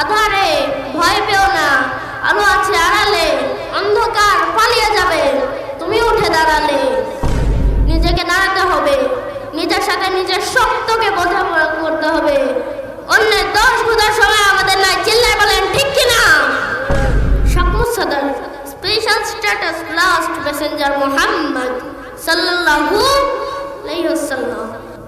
আধারে ভয় পেও না। আলো আছে আড়ালে, অন্ধকার পালিয়ে যাবে। তুমি উঠে দাঁড়ালে। নিজেকে দাঁড়াতে হবে। নিজের সাথে নিজের সত্যকে বোঝাপড়া করতে হবে। অন্যের দশ বোঝার সময় আমাদের নাই চিল্লায় বলেন, ঠিক কিনা শামুস special status last passenger Mohammad সাল্লাল্লাহু আলাইহি ওয়াসাল্লাম।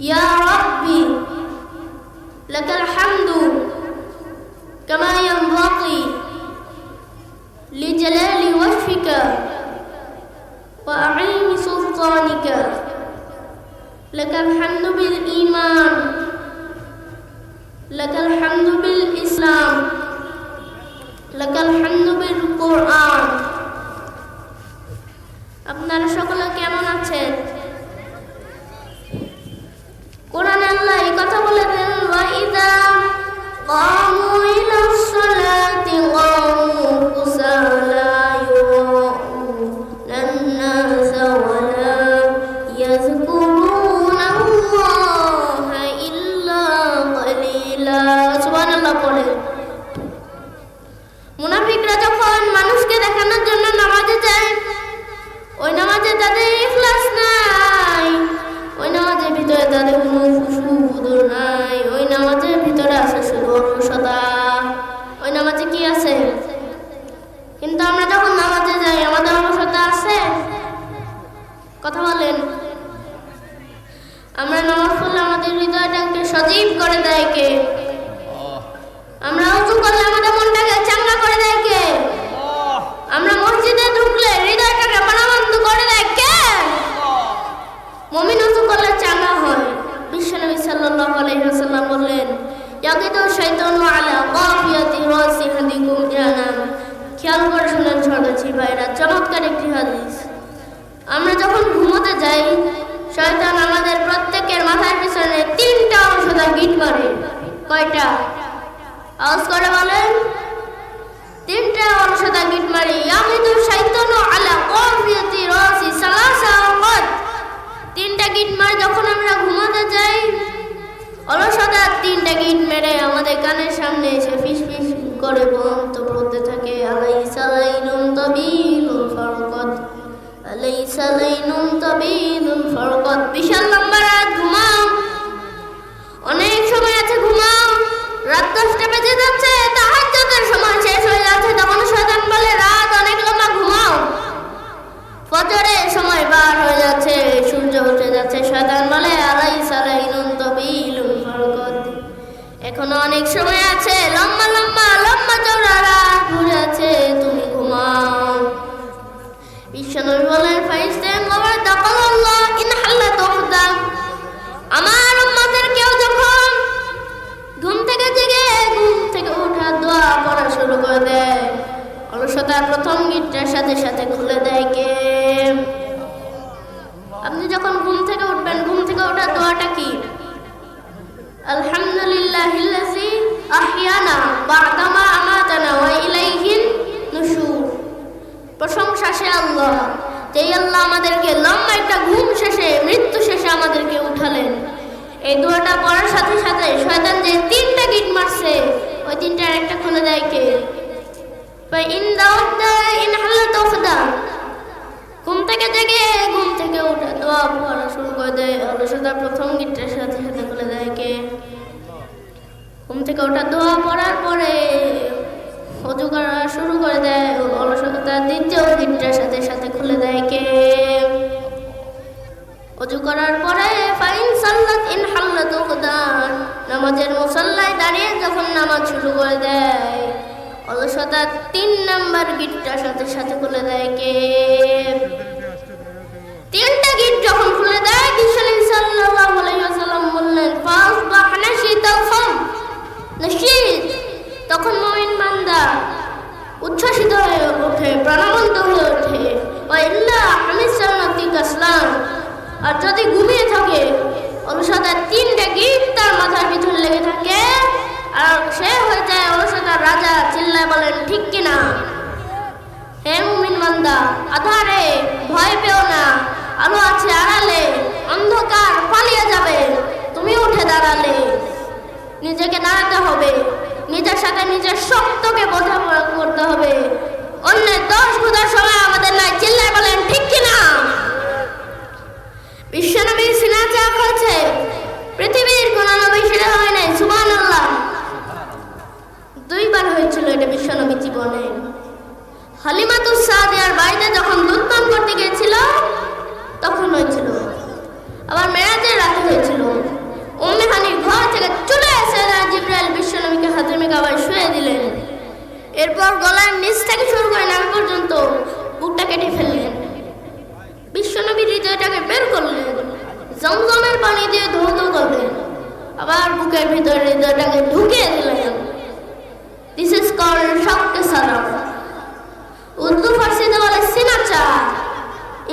Yeah. সদাচি ভাইরা, চমৎকার একটি হাদিস। আমরা যখন ঘুমোতে যাই, শয়তান আমাদের প্রত্যেকের মাথার পিছনে তিনটা ঔষধা গিট মারে। কয়টা? আওয়াজ করে বলেন। তিনটা ঔষধা গিট মারি। ইয়ামিদু শাইতানু আলা কাফিয়াতি রাসি সালাসা ওয়াকাত। তিনটা গিট মারে যখন আমরা ঘুমাতে যাই অলসতা তিনটা গিট মেরে আমাদের কানের সামনে এসে ফিস ফিস করে বন্ত বলতে থাকে আলাইসা লাইনুন তাবিলুল ফারকাত আলাইসা লাইনুন তাবিলুল ফারকাত বিশাল লম্বা রাত ঘুমাও অনেক সময় আছে ঘুমাও রাত দশটা বেজে যাচ্ছে সময় শেষ হয়ে যাচ্ছে তখন শয়তান বলে রাত অনেক লম্বা ঘুমাও ফজরের সময় বার হয়ে যাচ্ছে সূর্য উঠে যাচ্ছে শয়তান বলে আলাই ফারকাত এখনও অনেক সময় আছে, লম্বা অলসতার প্রথম গিটটার সাথে সাথে খুলে দেয় কে আপনি যখন ঘুম থেকে উঠবেন ঘুম থেকে ওঠা দোয়াটা কি আলহামদুলিল্লাহ আহিয়ানা বাদা এই দোয়াটা পড়ার সাথে সাথে শয়তান যে তিনটা গিট মারছে ওই তিনটার একটা খুলে দেয় কে ইন দাওয়াত ইন হাল্লাত ওফদা ঘুম থেকে জেগে ঘুম থেকে উঠে দোয়া পড়া শুরু করে দেয় প্রথম গিটটার সাথে সাথে খুলে দেয় কে? ঘুম থেকে ওঠা দোয়া পড়ার পরে অজু করা শুরু করে দেয় অলসতা দ্বিতীয় গিটটার সাথে সাথে খুলে দেয় কে? অজু করার পরে ফাইন সাল্লাত ইন উকদান নামাজের মুসল্লায় দাঁড়িয়ে যখন নামাজ শুরু করে দেয় অলসতা তিন নাম্বার গিটটার সাথে সাথে খুলে দেয় কে? তিনটা গিট যখন খুলে দেয় বিশ্বনবী সাল্লাল্লাহু আলাইহি ওয়াসাল্লাম বললেন ফাস বা হানাশিতাল খাম নাশিদ তখন মুমিন বান্দা উচ্ছ্বাসিত হয়ে ওঠে, প্রাণবন্ত হয়ে ওঠে। ও ইল্লা হামিদ সান্নাতিক আসলাম আর যদি ঘুমিয়ে থাকে অনুসাদার তিনটে গিট তার মাথার পিছনে লেগে থাকে, আর সে হয়ে যায় অনুসাদার রাজা, চিল্লায় বলেন, ঠিক কিনা? হে মুমিন বান্দা, আধারে ভয় পেও না। আলো আছে আড়ালে, অন্ধকার পালিয়ে যাবে। তুমি উঠে দাঁড়ালে, নিজেকে দাঁড়াতে হবে। নিজের সাথে নিজের শক্তকে বোঝা করতে হবে। অন্যের দশ গুদার সময় আমাদের নাই চিল্লায় বলেন ঠিক কিনা বিশ্বনবী সিনা চাপ হয়েছে পৃথিবীর কোন নবী সেটা হয় নাই সুবান আল্লাহ দুইবার হয়েছিল এটা বিশ্বনবী জীবনে হালিমাতুস সাদিয়ার বাড়িতে যখন দুধ পান করতে গিয়েছিল তখন হয়েছিল আবার মেরাজের রাতে হয়েছিল উম্মে হানির ঘর থেকে চলে এসে জিব্রাইল কাবার শুয়ে দিলেন। এরপর গলার নিচ থেকে শুরু করে নাম পর্যন্ত বুকটা কেটে ফেললেন। বিশ্বনবী হৃদয়টাকে বের করলেন। জমজমের পানি দিয়ে ধৌত করলেন। আবার বুকের ভিতরে হৃদয়টাকে ঢুকিয়ে দিলেন। দিস ইজ কল্ড শক্ত সালাম উর্দু, ফার্সিতে বলে সিনাচা।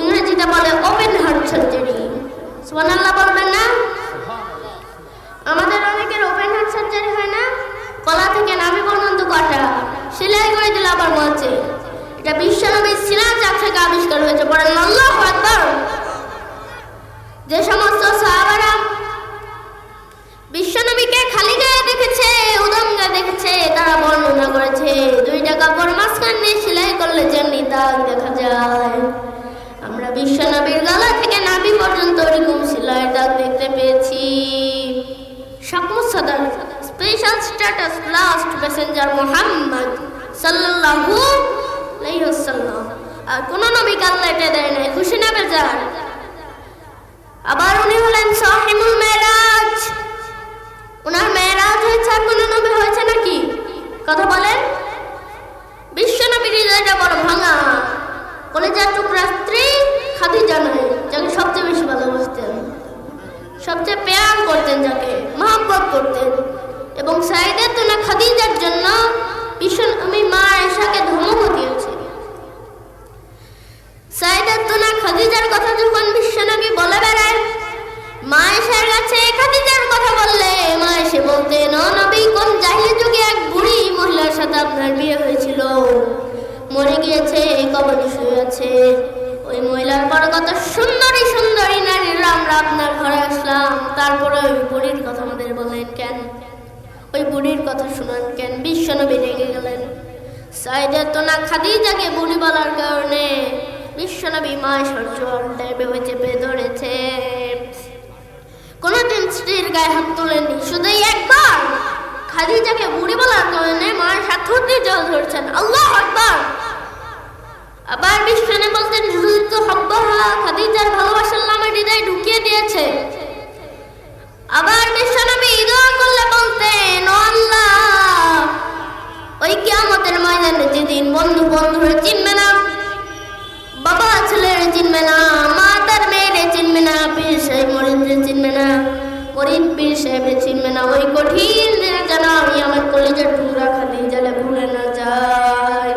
ইংরেজিতে বলে ওপেন হার্ট সার্জারি সুবহানাল্লাহ বলবেন না? আমাদের অনেকের ওপেন হার্ট সার্জারি হয় না। গলা থেকে নাভি পর্যন্ত কাটা সেলাই করে দিলে আবার মরছে এটা বিশ্বনবী সিনাচ থেকে আবিষ্কার হয়েছে পড়েন আল্লাহু আকবার। যে সমস্ত সাহাবারা বিশ্বনবীকে খালি গায়ে দেখেছে, উদম গায়ে দেখেছে, তারা বর্ণনা করেছে, দুইটা কাপড় মাঝখান দিয়ে সেলাই করলে যেমনি দাগ দেখা যায়। আমরা বিশ্বনবীর গলা থেকে নাভি পর্যন্ত ওরকম সেলাই দাগ দেখতে পেয়েছি। শাকমুস special status last passenger Mohammad সাল্লাল্লাহু আলাইহি ওয়াসাল্লাম। আর কোন নবীকে আল্লাহ এটা দেয় না খুশি না বেজার। আবার উনি হলেন সাহিবুল মেরাজ। ওনার মেরাজ হয়েছে আর কোনো নবী হয়েছে নাকি? কথা বলেন? বিশ্ব নবীর হৃদয়টা বড় ভাঙা। ওই বুড়ির কথা আমাদের বলেন কেন? ওই বুড়ির কথা শোনান কেন? বিশ্বনবী রেগে গেলেন। সাইদের তো না খাদিজাকে বুড়ি বলার কারণে বিশ্বনবী মায় সহ্য ভেবে চেপে ধরেছে। কোনোদিন স্ত্রীর গায়ে হাত তোলেননি, শুধু একবার। খাদিজাকে বুড়ি বলার কারণে মায়ের দিয়ে জল ধরছেন। আল্লাহ আকবার। আবার বিষ্ণু বলতেন খাদিজার ভালোবাসার নামে হৃদয় ঢুকিয়ে দিয়েছে। আবার বিশ্বনবী দোয়া করলে বলতেন, "ও আল্লাহ। ওই কিয়ামতের ময়দানে যেদিন বন্ধু বন্ধুরা চিনবে না, বাবা ছেলের চিনবে না মা তার মেয়েরে চিনবে না, পীর সাহেব মরিদরে চিনবে না মরিদ পীর সাহেবের চিনবে না, ওই কঠিন দিনে যেন আমি আমার কলেজের টুকরা খালি জালে ভুলে না যাই।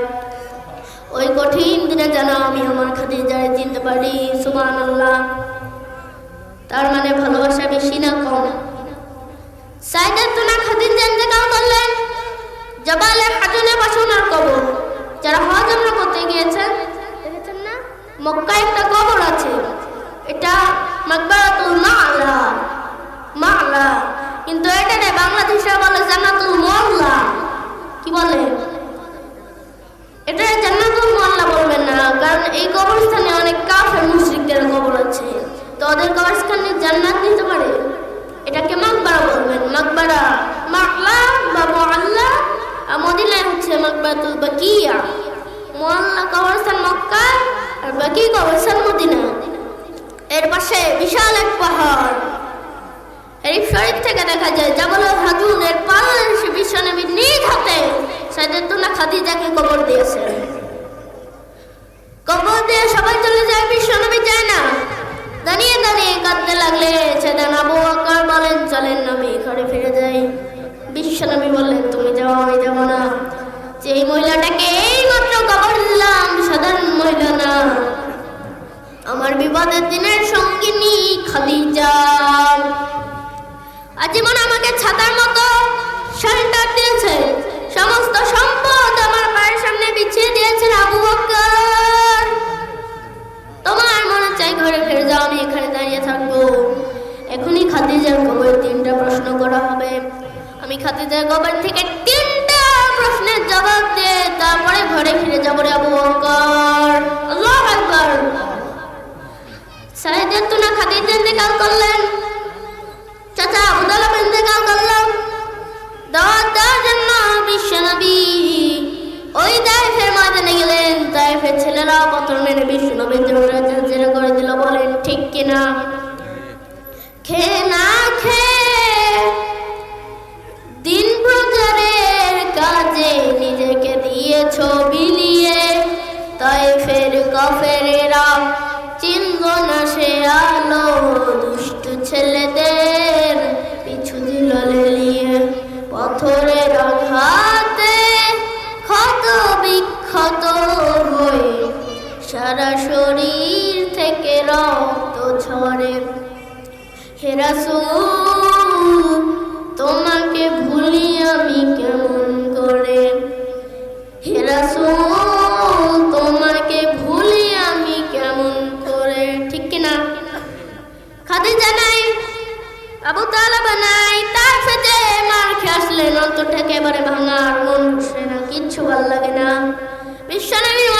ওই কঠিন দিনে যেন আমি আমার খাদি যায় চিনতে পারি সুমান আল্লাহ তার মানে বেশি না কম সাইদার তুনা খাদির জানজাকাল করলেন জবালে হাজনে বাসনার কবর। যারা হজ আমরা করতে গিয়েছেন, দেখেছেন না? মক্কা একটা কবর আছে। এটা মাকবারাতুল মা'লা। মা'লা। হাদিসরা বলে জান্নাতুল মোল্লা। কি বলে? এটা জান্নাতুল মোল্লা বলবেন না, কারণ এই কবরস্থানে অনেক কাফের, মুশরিকদের কবর তো ওদের কবরস্থানে জান্নাত নিতে পারে। এটাকে মাকবারা বলবেন। মাকবারা, মাকলা বা মোয়াল্লা আর মদিনায় হচ্ছে মাকবারাতুল বাকিয়া। মোয়াল্লা কবরস্থান মক্কা আর বাকি কবরস্থান মদিনা। এর পাশে বিশাল এক পাহাড়। এই শরীর থেকে দেখা যায়, জাবল হাজুন এর পাশে বিশ্বনবী নিজ হাতে সাইদাতুনা খাদিজাকে কবর দিয়েছেন কবর দিয়ে সবাই চলে যায় বিশ্বনবী যায় না। দাঁড়িয়ে দাঁড়িয়ে কাঁদতে লাগলে সেদিন আবু আকার বলেন, চলেন আমি ঘরে ফিরে যাই। বিশ্বনবী বললেন, তুমি যাও, আমি যাব না। যে এই মহিলাটাকে এই মাত্র কবর দিলাম সাধারণ মহিলা না। আমার বিপদের দিনের সঙ্গিনী খাদিজা। আজীবন আমাকে ছাতার মতো শেল্টার দিয়েছে। আমি খাদিজার কবর থেকে তিনটা প্রশ্নের জবাব দিয়ে তারপরে ঘরে ফিরে যাব রে আবু বকর। আল্লাহ আকবার। সাইদাতুনা খাদিজা ইন্তেকাল করলেন। চাচা আবু তালেব ইন্তেকাল করলাম দাওয়াত দেওয়ার জন্য বিশ্বনবী ওই তাইফের ময়দানে গেলেন। তাইফের ছেলেরাও পতর মেরে বিশ্বনবীর জন্য করে দিল, বলেন, ঠিক কিনা? খেয়ে না নিজেকে দিয়েছ বিলিয়ে তাইফের কফেরেরা চিনল না সে আলো, দুষ্ট ছেলেদের পিছু দিল লেলিয়ে। পথরের আঘাতে ক্ষত বিক্ষত হয়ে সারা শরীর থেকে রক্ত ঝরে। হেরাসুল তোমাকে ভুলি আমি কেমন? আসলেন একেবারে ভাঙা আর মন বসে না কিচ্ছু ভালো লাগে না। বিশ্বনবীর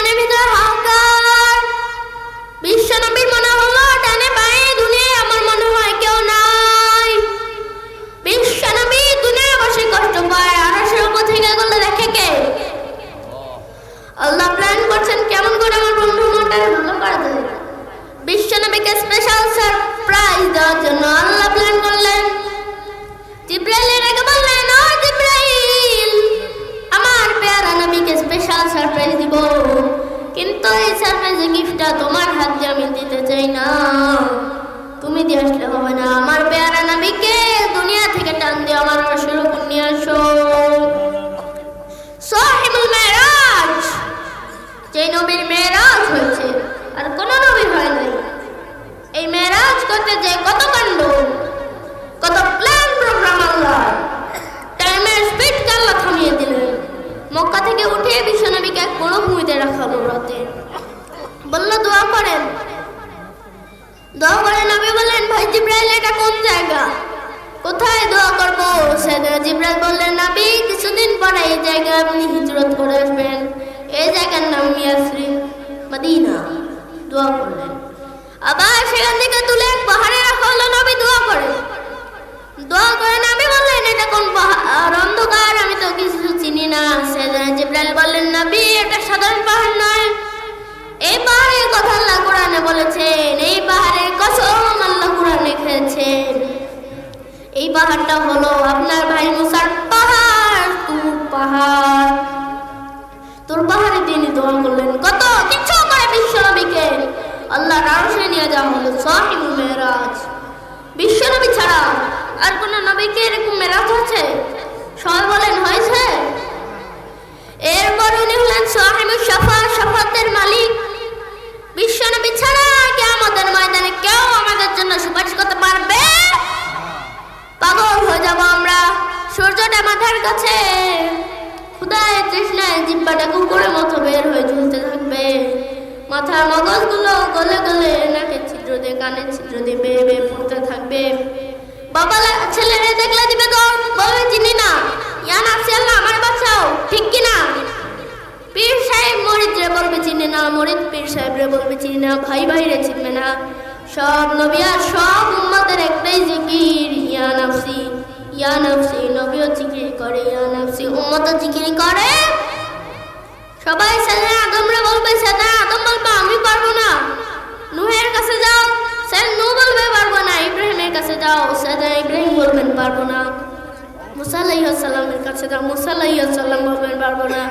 আল্লাহ আরশে নিয়ে যাওয়া হলো সাহিবুল মেরাজ। বিশ্বনবী ছাড়া আর কোন নবীকে এরকম মেরাজ হয়েছে সবাই বলেন হয়েছে পীর সাহেব রে বলবে, চিনি না, ভাই ভাই রে চিনবে না। সব নবী আর সব উম্মতের একটাই জিকির, ইয়া নাফসি ইয়া নাফসি। নবীও জিকির করে, ইয়া নাফসি। উম্মতও জিকির করে। সবাই সেদিন আদম রে বলবে সেদিন আদম বলবে, আমি পারব না। নুহের কাছে যাও সেদিন নু বলবে, পারব না। ইব্রাহিমের কাছে যাও সেদিন ইব্রাহিম বলবেন, পারব না। মুসা আলাইসাল্লামের কাছে যাও, মুসা আলাইসাল্লাম বলবেন, পারব না।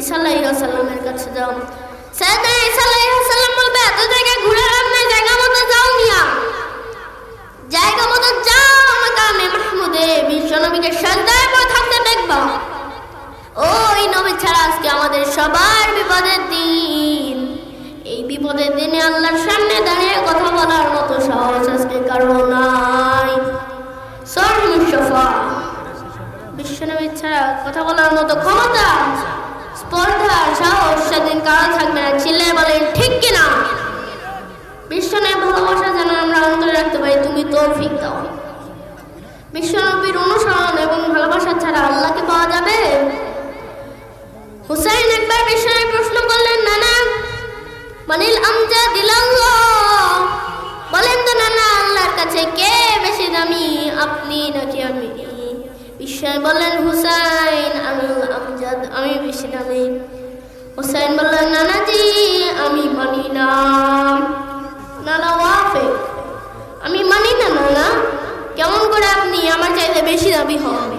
ঈসা আলাইসাল্লামের কাছে যাও। সেদিন ঈসা বলবে, এত জায়গায় ঘুরে লাভ জায়গা মতো যাও মিয়া জায়গা মতো যাও আমাকে আমি মাহমুদে, বিশ্ব নবীকে সন্ধ্যায় পর থাকতে দেখবা। ওই নবী ছাড়া আজকে আমাদের সবার বিপদের দিন। এই বিপদের দিনে আল্লাহর সামনে দাঁড়িয়ে কথা বলার মতো সাহস আজকে কারও নাই। সর মুস্তফা বিশ্বনবী ছাড়া কথা বলার মতো ক্ষমতা কারও থাকবে না? বলেন ঠিক কিনা? বিশ্বনবী ভালোবাসা যেন আমরা রাখতে পারি, তুমি তৌফিক দাও। অনুসরণ এবং ভালোবাসা ছাড়া পাওয়া যাবে? হুসাইন একবার প্রশ্ন করলেন বলেন তো কাছে কে বেশি দামি, আপনি নাকি আমি? বিশ্বনবী বললেন হুসাইন, আমি আমজাদ, আমি বেশি দামি হুসাইন বললেন, নানাজি, আমি মানি না। নানা ওয়াফে? আমি মানি না, নানা। কেমন করে আপনি আমার চাইতে বেশি দাবি হন?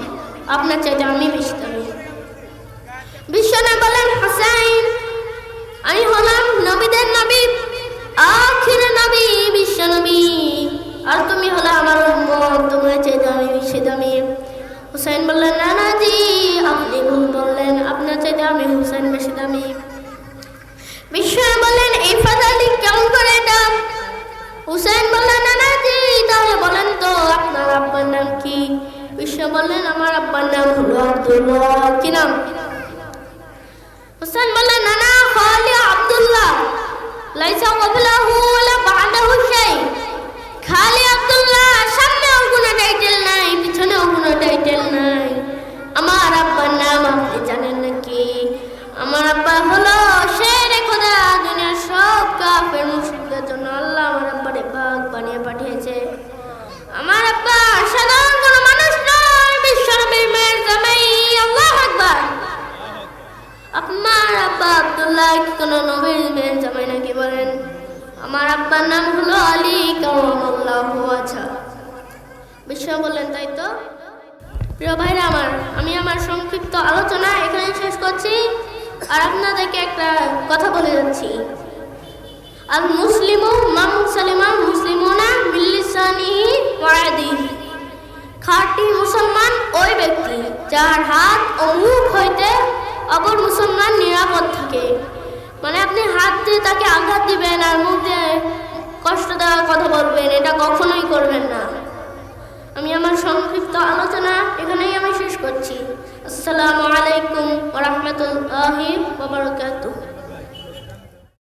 আপনার চাইতে আমি বেশি দাবি বিশ্বনবী বলেন, হুসাইন, আমি হলাম নবীদের আলোচনা এখানে শেষ করছি। আর আপনাদেরকে একটা কথা বলে যাচ্ছি। আর মুসলিমু মান সালিমা মুসলিমুনা মিল্লিসানিহি ওয়াদিহি খাঁটি মুসলমান ওই ব্যক্তি যার হাত ও মুখ হইতে অপর মুসলমান নিরাপদ থাকে। মানে আপনি হাত দিয়ে তাকে আঘাত দিবেন আর মুখ দিয়ে কষ্ট দেওয়ার কথা বলবেন, এটা কখনোই করবেন না। আমি আমার সংক্ষিপ্ত আলোচনা এখানেই আমি শেষ করছি। আসসালামু আলাইকুম ওরহমতুল্লাহি ওবরাকাতুহ